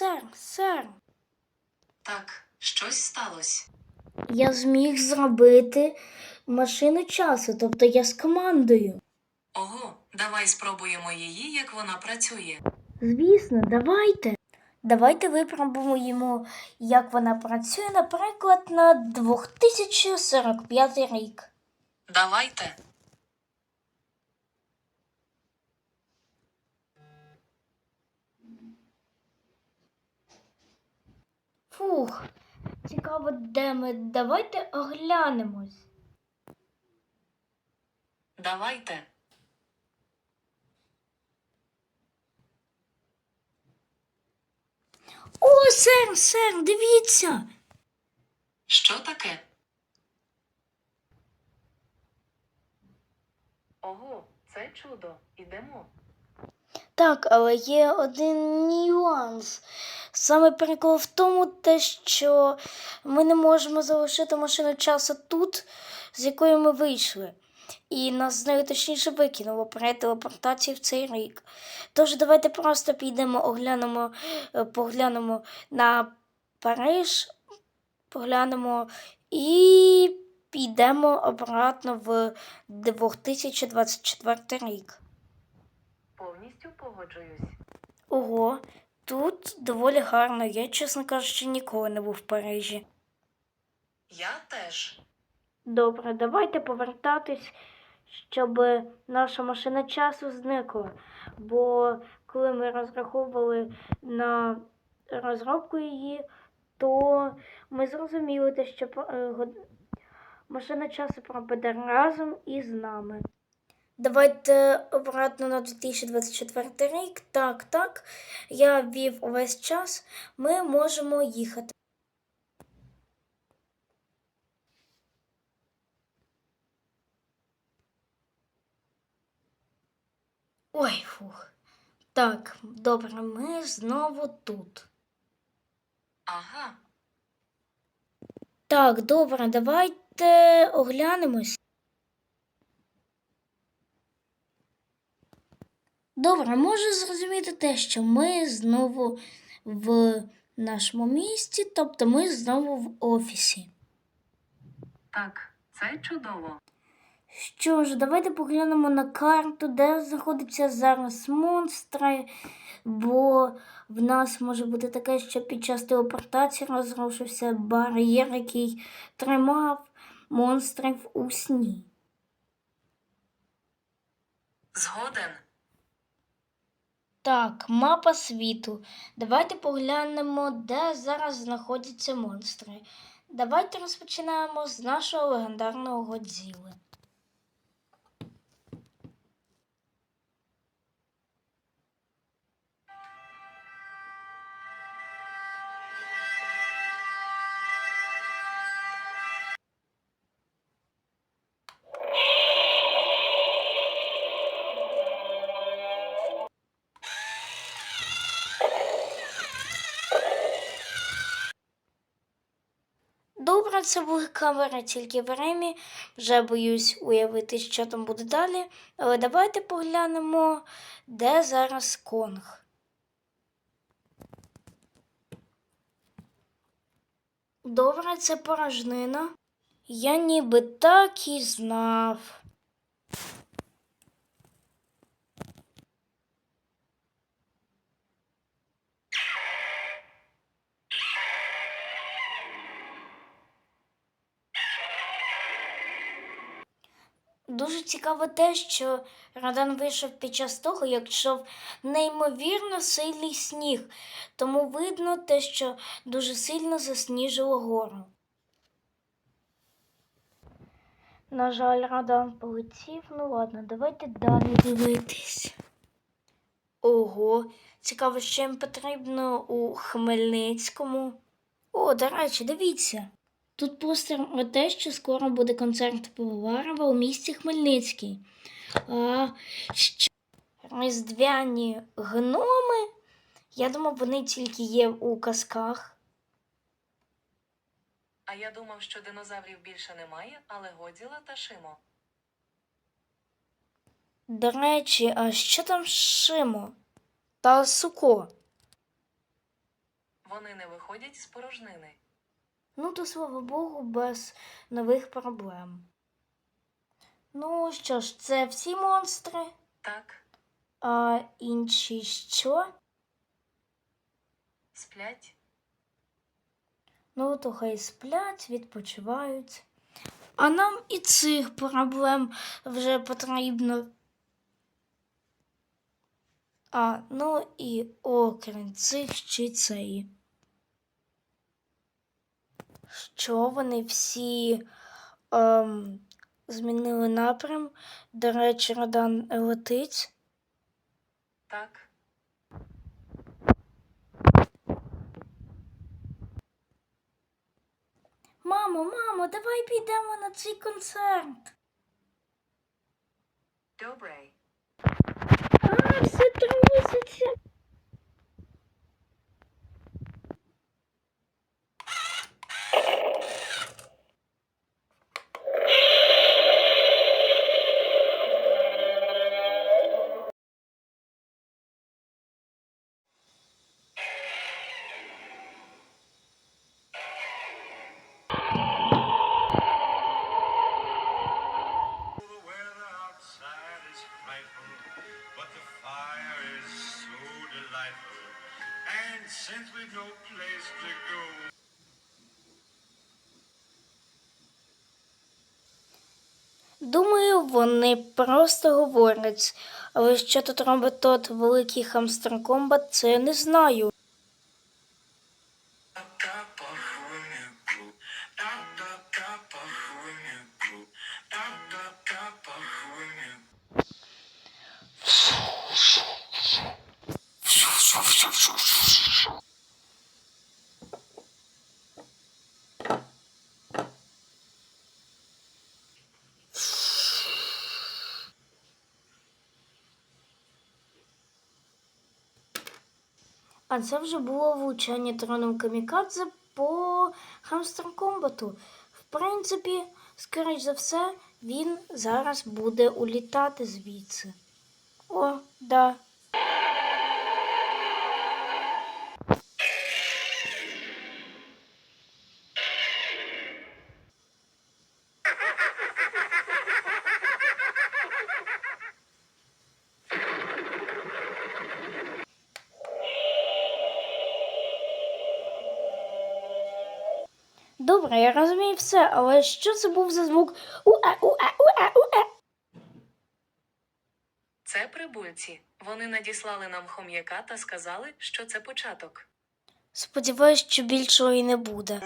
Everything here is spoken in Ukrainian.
Сер, сер, Так, щось сталося. я зміг зробити машину часу, тобто я з командою. Ого, давай спробуємо її, як вона працює. Звісно, давайте. Давайте випробуємо, як вона працює, наприклад, на 2045 рік. Давайте. Фух, цікаво, де ми. Давайте оглянемось. Давайте. О, сер, сер, дивіться. Що таке? Ого, це чудо. Ідемо. Так, але є один нюанс. Саме прикол в тому, те, що ми не можемо залишити машину часу тут, з якої ми вийшли. І нас з нею точніше викинуло при телепортації в цей рік. Тож давайте просто підемо, оглянемо, е, поглянемо на Париж, поглянемо і підемо обратно в 2024 рік. Повністю погоджуюсь. Ого, тут доволі гарно. Я, чесно кажучи, ніколи не був в Парижі. Я теж. Добре, давайте повертатись, щоб наша машина часу зникла. Бо коли ми розраховували на розробку її, то ми зрозуміли те, що е, машина часу пропаде разом із нами. Давайте обратно на 2024 рік. Так, так. Я ввів увесь час. Ми можемо їхати. Ой, фух. Так, добре, ми знову тут. Ага. Так, добре, давайте оглянемось. Добре, можу зрозуміти те, що ми знову в нашому місті, тобто ми знову в офісі. Так, це чудово. Що ж, давайте поглянемо на карту, де знаходяться зараз монстри, бо в нас може бути таке, що під час телепортації розрушився бар'єр, який тримав монстрів у сні. Згоден. Так, мапа світу. Давайте поглянемо, де зараз знаходяться монстри. Давайте розпочинаємо з нашого легендарного Годзіли. Добре, це були камери тільки в Ремі. Вже боюсь уявити, що там буде далі. Але давайте поглянемо, де зараз Конг. Добре, це порожнина. Я ніби так і знав. Дуже цікаво те, що Радан вийшов під час того, як йшов неймовірно сильний сніг, тому видно те, що дуже сильно засніжило гору. На жаль, Радан полетів. Ну ладно, давайте далі дивитись. Ого, цікаво, що їм потрібно у Хмельницькому. О, до речі, дивіться. Тут постер про те, що скоро буде концерт Пивоварова у місті Хмельницький. А що різдвяні гноми? Я думав, вони тільки є у казках. А я думав, що динозаврів більше немає, але Годзіла та Шимо. До речі, а що там Шимо та Суко? Вони не виходять з порожнини. Ну, то слава Богу, без нових проблем. Ну що ж, це всі монстри, Так, а інші що? сплять. Ну, то хай сплять, відпочивають. А нам і цих проблем вже потрібно. А, ну і окрім цих ще цей. Що вони всі ем, змінили напрям? До речі, Родан летить. Так, Мамо, мамо, давай підемо на цей концерт. добре. А, все труситься. Since we've no place to go, Думаю, вони просто говорять. Але що тут робить тот великий хамстер комбат, це я не знаю. А це вже було влучання троном камікадзе по хамстер комбату. В принципі, скоріш за все, він зараз буде улітати звідси. О, да. Добре, я розумію все, але що це був за звук? Уе, уе, уе, уе. Це прибульці. Вони надіслали нам хом'яка та сказали, що це початок. Сподіваюсь, що більшого і не буде.